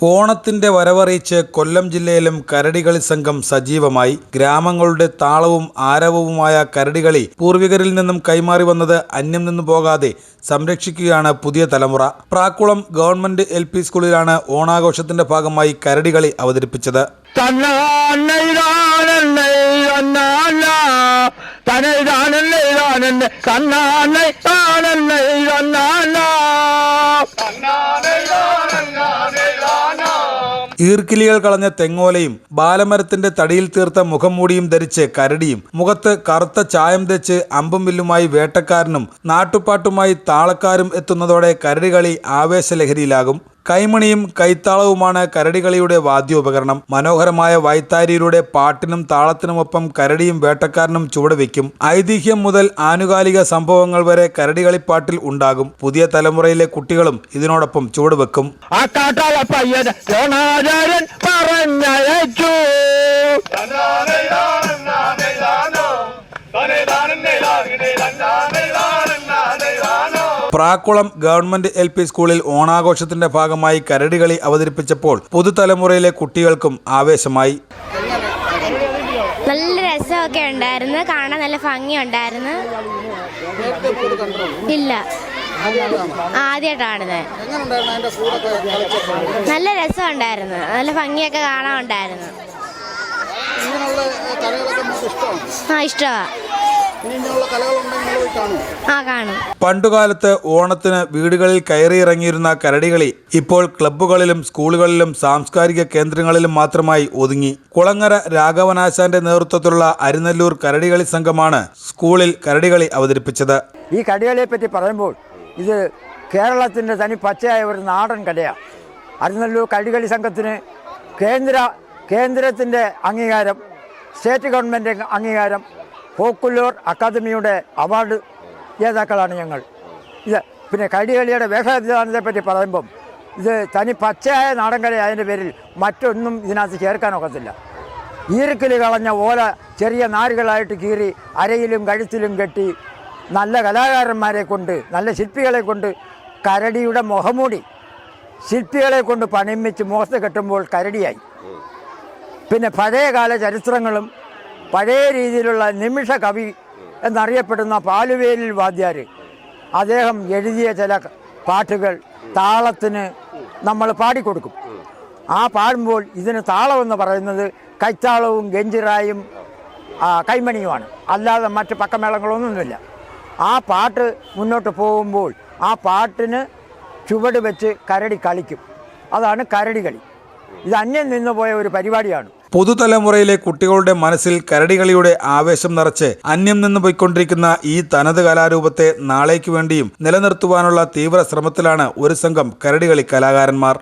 ഓണത്തിന്റെ വരവറിയിച്ച് കൊല്ലം ജില്ലയിലും കരടികളി സംഘം സജീവമായി ഗ്രാമങ്ങളുടെ താളവും ആരവവുമായ കരടികളി പൂർവികരിൽ നിന്നും കൈമാറി വന്നത് അന്യം നിന്നു പോകാതെ സംരക്ഷിക്കുകയാണ് പുതിയ തലമുറ പ്രാക്കുളം ഗവൺമെന്റ് എൽ പി സ്കൂളിലാണ് ഓണാഘോഷത്തിന്റെ ഭാഗമായി കരടികളി അവതരിപ്പിച്ചത് ഈർക്കിലികൾ കളഞ്ഞ തെങ്ങോലയും ബാലമരത്തിന്റെ തടിയിൽ തീർത്ത മുഖംമൂടിയും ധരിച്ച് കരടിയും മുഖത്ത് കറുത്ത ചായം തെച്ച് അമ്പും വില്ലുമായി വേട്ടക്കാരനും നാട്ടുപാട്ടുമായി താളക്കാരും എത്തുന്നതോടെ കരടികളി ആവേശലഹരിയിലാകും. കൈമണിയും കൈത്താളവുമാണ് കരടികളിയുടെ വാദ്യോപകരണം. മനോഹരമായ വൈത്താരിയിലൂടെ പാട്ടിനും താളത്തിനുമൊപ്പം കരടിയും വേട്ടക്കാരനും ചുവടുവെക്കും. ഐതിഹ്യം മുതൽ ആനുകാലിക സംഭവങ്ങൾ വരെ കരടികളിപ്പാട്ടിൽ ഉണ്ടാകും. പുതിയ തലമുറയിലെ കുട്ടികളും ഇതിനോടൊപ്പം ചുവടുവെക്കും. പറഞ്ഞയച്ചു. പ്രാക്കുളം ഗവൺമെന്റ് എൽ പി സ്കൂളിൽ ഓണാഘോഷത്തിന്റെ ഭാഗമായി കരടികളി അവതരിപ്പിച്ചപ്പോൾ പുതുതലമുറയിലെ കുട്ടികൾക്കും ആവേശമായി. നല്ല രസമൊക്കെ ഉണ്ടായിരുന്നു. കാണാൻ നല്ല ഭംഗിയുണ്ടായിരുന്നു. ഇല്ല. ആദ്യമായിട്ടാണ് നല്ല രസമുണ്ടായിരുന്നു. നല്ല ഭംഗിയൊക്കെ കാണാനുണ്ടായിരുന്നു ഉണ്ടായിരുന്നു. ആ ഇഷ്ടമാണ്? ആ കാണും. പണ്ടുകാലത്ത് ഓണത്തിന് വീടുകളിൽ കയറിയിറങ്ങിയിരുന്ന കരടികളി ഇപ്പോൾ ക്ലബ്ബുകളിലും സ്കൂളുകളിലും സാംസ്കാരിക കേന്ദ്രങ്ങളിലും മാത്രമായി ഒതുങ്ങി. കുളങ്ങര രാഘവനാശാന്റെ നേതൃത്വത്തിലുള്ള അരിനല്ലൂർ കരടികളി സംഘമാണ് സ്കൂളിൽ കരടികളി അവതരിപ്പിച്ചത്. ഈ കടികളിയെ പറ്റി പറയുമ്പോൾ ഇത് കേരളത്തിന്റെ തനി പച്ചയായ ഒരു നാടൻ കലയാണ് അരിനല്ലൂർ കടികളി സംഘത്തിന് കേന്ദ്ര കേന്ദ്രത്തിന്റെ അംഗീകാരം സ്റ്റേറ്റ് ഗവൺമെന്റ് അംഗീകാരം ഫോക്കുലോർ അക്കാദമിയുടെ അവാർഡ് ജേതാക്കളാണ് ഞങ്ങൾ. ഇത് പിന്നെ കടികളിയുടെ വേഷവിധാനത്തെ പറ്റി പറയുമ്പം ഇത് തനി പച്ചയായ നാടൻ അതിന്റെ പേരിൽ മറ്റൊന്നും ഇതിനകത്ത് ചേർക്കാനൊക്കത്തില്ല. ഈർക്കിൽ കളഞ്ഞ ഓല ചെറിയ നാരുകളായിട്ട് കീറി അരയിലും കഴുത്തിലും കെട്ടി നല്ല കലാകാരന്മാരെ കൊണ്ട് നല്ല ശില്പികളെ കൊണ്ട് കരടിയുടെ മുഖമൂടി ശില്പികളെ കൊണ്ട് പണിമിച്ച് മുഖത്ത് കെട്ടുമ്പോൾ കരടിയായി. പിന്നെ പഴയകാല ചരിത്രങ്ങളും പഴയ രീതിയിലുള്ള നിമിഷ കവി എന്നറിയപ്പെടുന്ന പാലുവേലിൽ വാദ്യാർ അദ്ദേഹം എഴുതിയ ചില പാട്ടുകൾ താളത്തിന് നമ്മൾ പാടിക്കൊടുക്കും. ആ പാടുമ്പോൾ ഇതിന് താളമെന്ന് പറയുന്നത് കൈത്താളവും ഗഞ്ചിറായും കൈമണിയുമാണ്. അല്ലാതെ മറ്റ് പക്കമേളങ്ങളൊന്നുമില്ല. ആ പാട്ട് മുന്നോട്ട് പോകുമ്പോൾ ആ പാട്ടിന് ചുവട് വെച്ച് കരടി കളിക്കും. അതാണ് കരടി കളി. ഇത് അന്യം നിന്ന് പോയ ഒരു പരിപാടിയാണ്. പുതുതലമുറയിലെ കുട്ടികളുടെ മനസ്സിൽ കരടികളിയുടെ ആവേശം നിറച്ച് അന്യം നിന്ന് പോയിക്കൊണ്ടിരിക്കുന്ന ഈ തനത് കലാരൂപത്തെ നാളേക്ക് വേണ്ടിയും നിലനിർത്തുവാനുള്ള തീവ്ര ശ്രമത്തിലാണ് ഒരു സംഘം കരടികളി കലാകാരന്മാർ.